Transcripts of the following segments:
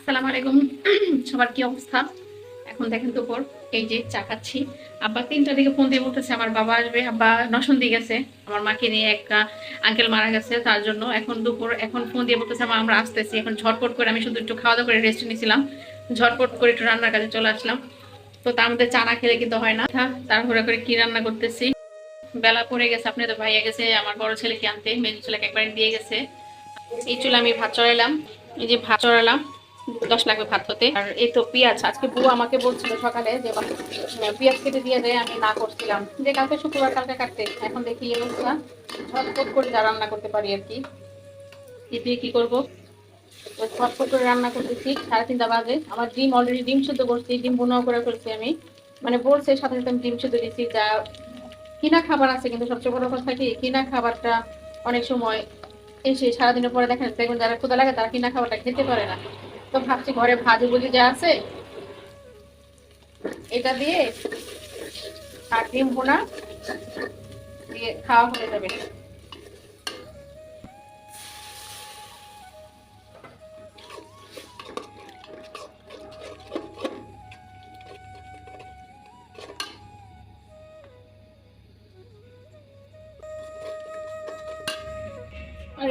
আসসালামু আলাইকুম। সবার কি অবস্থা? এখন দেখেন দুপুর এই যে চা খাচ্ছি। আব্বা তিনটার দিকে ফোন দিয়ে বলতেছে, আমার বাবা আসবে। আব্বা নসন্দি গেছে। আমার মাকে নিয়ে এক আঙ্কেল মারা গেছে, তার জন্য। এখন দুপুর, এখন ফোন দিয়ে বলতেছে, মা, আমরা আসতেছি। এখন ঝটপট করে আমি শুধু একটু খাওয়া দাওয়া করে রেস্ট নিয়েছিলাম ঝটপট করে একটু রান্নার কাজে চলে আসলাম। তো তার মধ্যে চা না খেলে কিন্তু হয় না। তার তাড়াহুড়া করে কি রান্না করতেছি? বেলা পড়ে গেছে, আপনি তো ভাইয়া গেছে, আমার বড় ছেলেকে আনতে। মেজু ছেলেকে একবার দিয়ে গেছে। এই চুলে আমি ভাত চড়াইলাম। এই যে ভাত চড়ালাম দশ লাগবে ভাত হতে। আর এই তো পেঁয়াজ, আজকে বউ আমাকে বলছিল সকালে যে পেঁয়াজ কেটে দিয়ে দেয় আমি না করছিলাম। যে কালকে শুক্রবার, কালকে কাটতে। এখন দেখি এই অবস্থা। ঝটপট করে যা রান্না করতে পারি আর কি। দিয়ে কি করব? ঝটপট করে রান্না করতেছি, সাড়ে তিনটা বাজে। আমার ডিম অলরেডি ডিম শুদ্ধ করছি, ডিম বোনাও করে ফেলছি আমি। মানে বলছে, সাথে সাথে আমি ডিম শুদ্ধ দিচ্ছি যা কিনা খাবার আছে, কিন্তু সবচেয়ে বড় কথা কি, কিনা খাবারটা অনেক সময় এসে সারাদিনের পরে দেখেন দেখবেন যারা ক্ষুদা লাগে, তারা কিনা খাবারটা খেতে পারে না। তো ভাবছি ঘরে ভাজি বুঝি যা আছে, এটা দিয়ে আর ডিম বোনা দিয়ে খাওয়া হয়ে যাবে।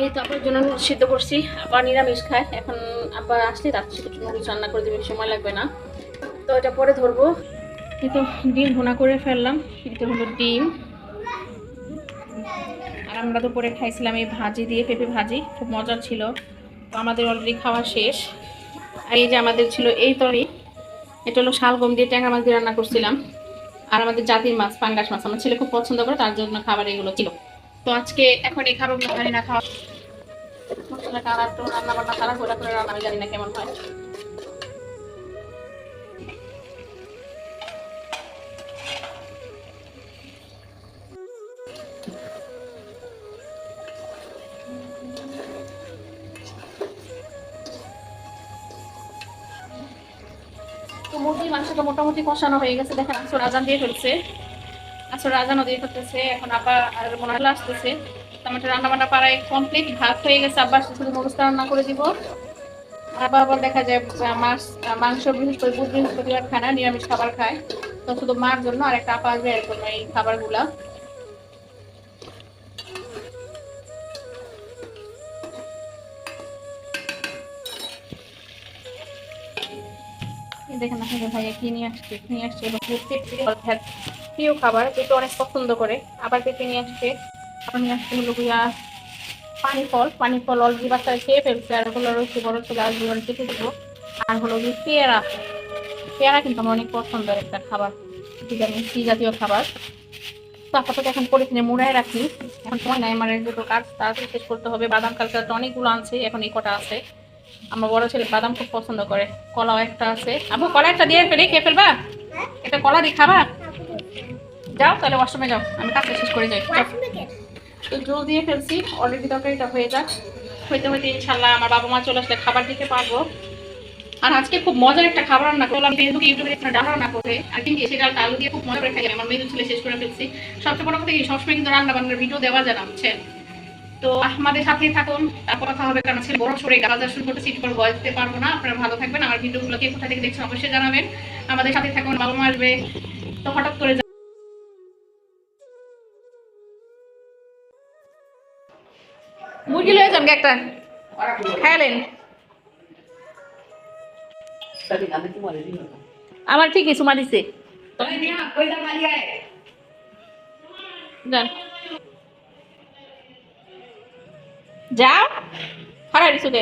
এই তো আপনার জন্য সিদ্ধ করছি, আবার নিরামিষ খায় এখন আবার আসলে তার সাথে নুডলস রান্না করে দেবে সময় লাগবে না। তো এটা পরে ধরবো। এই তো ডিম ভুনা করে ফেললাম, এটা হলো ডিম। আর আমরা তো পরে খাইছিলাম এই ভাজি দিয়ে, পেঁপে ভাজি, খুব মজার ছিল। তো আমাদের অলরেডি খাওয়া শেষ। আর এই যে আমাদের ছিল এই তরি, এটা হলো শালগম দিয়ে ট্যাংরা মাছ দিয়ে রান্না করছিলাম। আর আমাদের জাতির মাছ, পাঙ্গাস মাছ, আমার ছেলে খুব পছন্দ করে, তার জন্য খাবার এগুলো ছিল। তো আজকে এখন এই খাবারগুলো জানি না খাওয়া মশলা কালার তো রান্না বান্না কালার করে করে রান্না, আমি জানি না কেমন হয়। তো মোটামুটি কষানো হয়ে গেছে, দেখেন আসর আজান দিয়ে ফেলছে। আসর আজানও দিয়ে ফেলতেছে, এখন আবার আর মনে আসতেছে টমেটো রান্না বান্না পাড়ায় কমপ্লিট ভাত হয়ে গেছে আবার শুধু মরুস্তা রান্না করে দিব। আবার আবার দেখা যায় মাছ মাংস বৃহস্পতি, বুধ বৃহস্পতিবার খায় না, নিরামিষ খাবার খায়। তো শুধু মার জন্য আর একটা আপা আসবে এরকম এই খাবারগুলা। দেখেন আসলে ভাইয়া কি নিয়ে আসছে নিয়ে আসছে পেঁপে প্রিয় খাবার পেঁপে অনেক পছন্দ করে আবার পেঁপে নিয়ে আসছে আবার নিয়ে হলো গিয়া পানি ফল পানি ফল অলরেডি বাচ্চারা খেয়ে ফেলছে আর হলো রয়েছে বড় ছেলে আসবে এবার কেটে দিব। আর হলো গিয়ে পেয়ারা। পেয়ারা কিন্তু আমার অনেক পছন্দের একটা খাবার ভিটামিন সি জাতীয় খাবার। তো আপাতত এখন পরিচিনে মুড়াই রাখি। এখন সময় নাই আমার দুটো কাজ তাড়াতাড়ি শেষ করতে হবে। বাদাম কালকে তো অনেকগুলো আনছে এখন এই কটা আছে। আমার বড় ছেলে বাদাম খুব পছন্দ করে। কলাও একটা আছে। আবু কলা একটা দিয়ে ফেলে খেয়ে ফেলবা? এটা কলা দিয়ে খাবা? যাও তাহলে ওয়াশরুমে যাও। আমি কাজটা শেষ করে যাই। তো জল দিয়ে ফেলছি অলরেডি তরকারিটা হয়ে যাক। হইতে হইতে ইনশাল্লাহ আমার বাবা মা চলে আসলে খাবার দিতে পারব। আর আজকে খুব মজার একটা খাবার রান্না করলাম। ফেসবুকে ইউটিউবে একটা ডাল রান্না করে আর কিন্তু সেটা আলু দিয়ে খুব মজা করে খাই আমার মেয়ে ছেলে শেষ করে ফেলছি। সবচেয়ে বড় কথা কি সবসময় কিন্তু রান্না বান্নার ভিডিও দেওয়া যায় না, বুঝছেন? তো আমাদের সাথেই থাকুন, তারপর কথা হবে কারণ ছেলে বড় সরে গালা শুরু করতে সিট করে বয়স দিতে পারব না। আপনারা ভালো থাকবেন। আমার ভিডিওগুলো কে কোথা থেকে দেখছেন অবশ্যই জানাবেন। আমাদের সাথে থাকুন, বাবা মা আসবে। তো হঠাৎ করে মুরগি লয়ে যান একটা খাইলেন আমার ঠিকই সুমা দিছে। যাও। খারাপ দিছো কে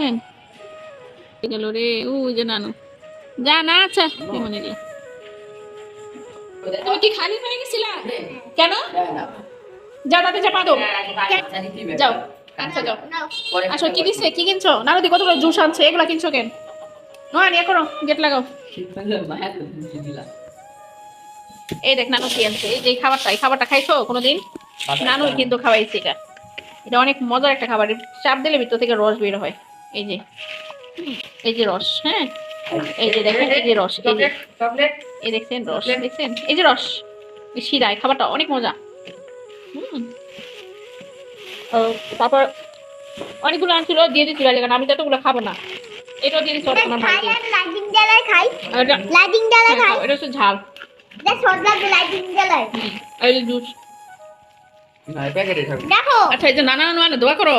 বুঝছেন গেল রে ও যে নানু। যা না আচ্ছা কেমন এলো তুমি কি খালি হয়ে গেছিলা? কেন? যাও চাপা দাও যাও আচ্ছা যাও। আসো কি দিছে? কি কিনছো? দি কতগুলো জুস আনছে? এগুলা কিনছো কেন? নয় নিয়ে করো গেট লাগাও। এই দেখ নানু কি আনছে। এই যে খাবারটা এই খাবারটা খাইছো কোনোদিন? নানু কিন্তু খাওয়াইছে এটা। এটা অনেক মজার একটা খাবার। চাপ দিলে ভিতর থেকে রস বের হয়। এই যে এই যে রস হ্যাঁ? এই যে দেখেন এই যে রস এই যে। এই দেখছেন রস দেখছেন? এই যে রস এই শিরা খাবারটা অনেক মজা। হুম। ও, তারপর অনেকগুলো আনছিল দিয়ে দিচ্ছিল কারণ আমি তো এতগুলো খাব না। এটাও দিয়ে দিচ্ছিল আমার ভাইকে লাইটিং জ্বালায় খাই। এটা লাইটিং জ্বালায় হ্যাঁ, খাই। খাও, এটা হচ্ছে ঝাল। দেখ। আচ্ছা এই যে নানা নানু দোয়া করো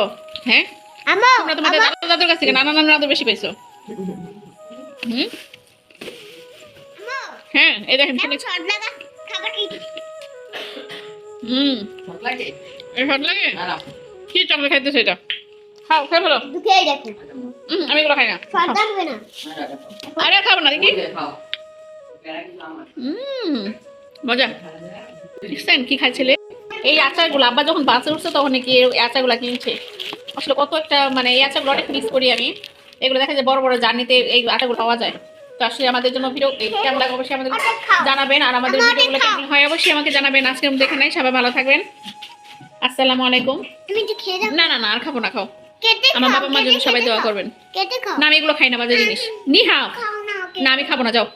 হ্যাঁ? তোমরা তোমাদের দাদা দাদুর কাছ থেকে নানা নানু আদর বেশি পাইছো হুম? হ্যাঁ এই দেখেন কি হুম। লাগে কি চকলেট খাইতেছে এটা? খাও দেখো। হুম, আমি এগুলো খাই না। আরে খাব না দেখি। হুম। মজা। দেখছেন কি খাইছিলে এই আচারগুলো আব্বা যখন বাসে উঠছে তখন নাকি এই আচারগুলো কিনছে। আসলে কত একটা মানে এই আচারগুলো অনেক মিস করি আমি। এগুলো দেখা যায় বড় বড় জার্নিতে এই আচারগুলো পাওয়া যায়। তো আসলে আমাদের জন্য ভিডিও কেমন লাগে অবশ্যই আমাদের জানাবেন আর আমাদের ভিডিওগুলো কেমন হয় অবশ্যই আমাকে জানাবেন। আজকে আমি দেখে নাই সবাই ভালো থাকবেন। আসসালামু আলাইকুম। না না না আর খাব না খাও। আমার বাবা মার জন্য সবাই দোয়া করবেন। না আমি এগুলো খাই না বাজে জিনিস। নিহাও খাও না না আমি খাব না যাও।